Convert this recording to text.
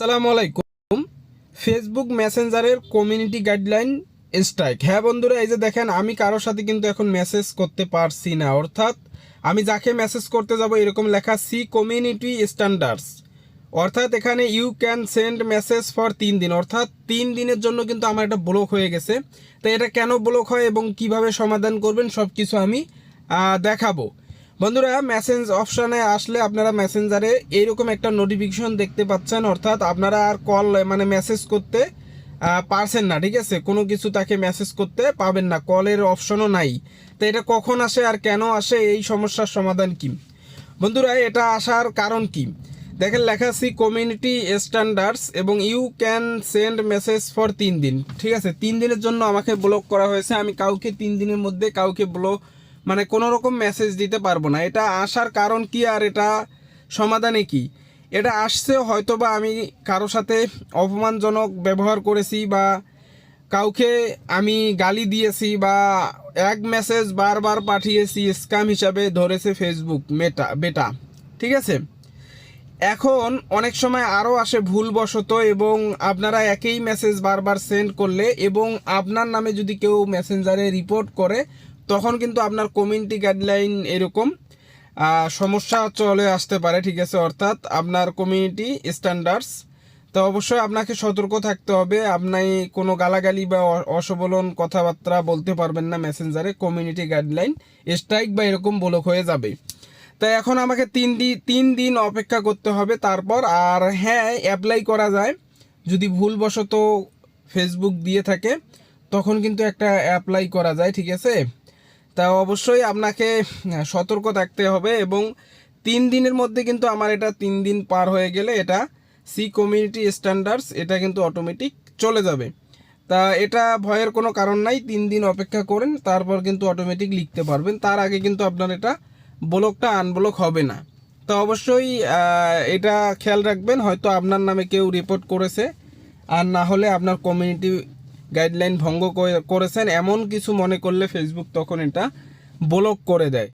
আসসালামু আলাইকুম। ফেসবুক মেসেঞ্জারের কমিউনিটি গাইডলাইন স্ট্রাইক হ্যাঁ বন্ধুরা, এই যে দেখেন, আমি কারোর সাথে কিন্তু এখন মেসেজ করতে পারছি না। অর্থাৎ, আমি যাকে মেসেজ করতে যাব এরকম লেখা সি কমিউনিটি স্ট্যান্ডার্ডস অর্থাৎ এখানে you can send message for তিন দিন। অর্থাৎ তিন দিনের জন্য কিন্তু আমার এটা ব্লক হয়ে গেছে। তো এটা কেন ব্লক হয় এবং কীভাবে সমাধান করবেন সব কিছু আমি দেখাবো। বন্ধুরা মেসেঞ্জ অপশানে আসলে আপনারা মেসেঞ্জারে এইরকম একটা নোটিফিকেশন দেখতে পাচ্ছেন, অর্থাৎ আপনারা আর কল মানে মেসেজ করতে পারছেন না, ঠিক আছে? কোনো কিছু তাকে মেসেজ করতে পাবেন না কলের অপশনও নাই। তো এটা কখন আসে আর কেন আসে, এই সমস্যার সমাধান কি? বন্ধুরা, এটা আসার কারণ কি? দেখেন, লেখা সি কমিউনিটি স্ট্যান্ডার্ডস এবং you can send message for তিন দিন, ঠিক আছে? তিন দিনের জন্য আমাকে ব্লক করা হয়েছে, আমি কাউকে তিন দিনের মধ্যে কাউকে ব্লক মানে কোনো রকম মেসেজ দিতে পারব না। এটা আসার কারণ কি আর এটা সমাধানে কি? এটা আসছে হয়তো বা আমি কারও সাথে অপমানজনক ব্যবহার করেছি বা কাউকে আমি গালি দিয়েছি বা এক মেসেজ বারবার পাঠিয়েছি স্ক্যাম হিসাবে ধরেছে ফেসবুক মেটা বেটা ঠিক আছে? এখন অনেক সময় আরও আসে ভুলবশত এবং আপনারা একই মেসেজ বারবার সেন্ড করলে এবং আপনার নামে যদি কেউ মেসেঞ্জারে রিপোর্ট করে তখন কিন্তু আপনার কমিউনিটি গাইডলাইন এরকম সমস্যা চলে আসতে পারে, ঠিক আছে? অর্থাৎ আপনার কমিউনিটি স্ট্যান্ডার্ডস তো অবশ্যই আপনাকে সতর্ক থাকতে হবে। আপনি কোনো গালাগালি বা অসবলন কথাবার্তা বলতে পারবেন না মেসেঞ্জারে। কমিউনিটি গাইডলাইন স্ট্রাইক বা এরকম ব্লক হয়ে যাবে। তাই এখন আমাকে তিন দিন তিন দিন অপেক্ষা করতে হবে। তারপর আর হ্যাঁ অ্যাপ্লাই করা যায়। যদি ভুলবশত ফেসবুক দিয়ে থাকে, তখন কিন্তু একটা অ্যাপ্লাই করা যায়, ঠিক আছে? তা অবশ্যই আপনাকে সতর্ক থাকতে হবে এবং তিন দিনের মধ্যে কিন্তু আমার এটা তিন দিন পার হয়ে গেলে এটা সি কমিউনিটি স্ট্যান্ডার্ডস এটা কিন্তু অটোমেটিক চলে যাবে। তা এটা ভয়ের কোনো কারণ নাই, তিন দিন অপেক্ষা করেন, তারপর কিন্তু অটোমেটিক লিখতে পারবেন। তার আগে কিন্তু আপনার এটা ব্লকটা আনব্লক হবে না। তো অবশ্যই এটা খেয়াল রাখবেন, হয়তো আপনার নামে কেউ রিপোর্ট করেছে, আর না হলে আপনার কমিউনিটি গাইডলাইন ভঙ্গ করে- করেছেন। এমন কিছু মনে করলে ফেসবুক তখন এটা ব্লক করে দেয়।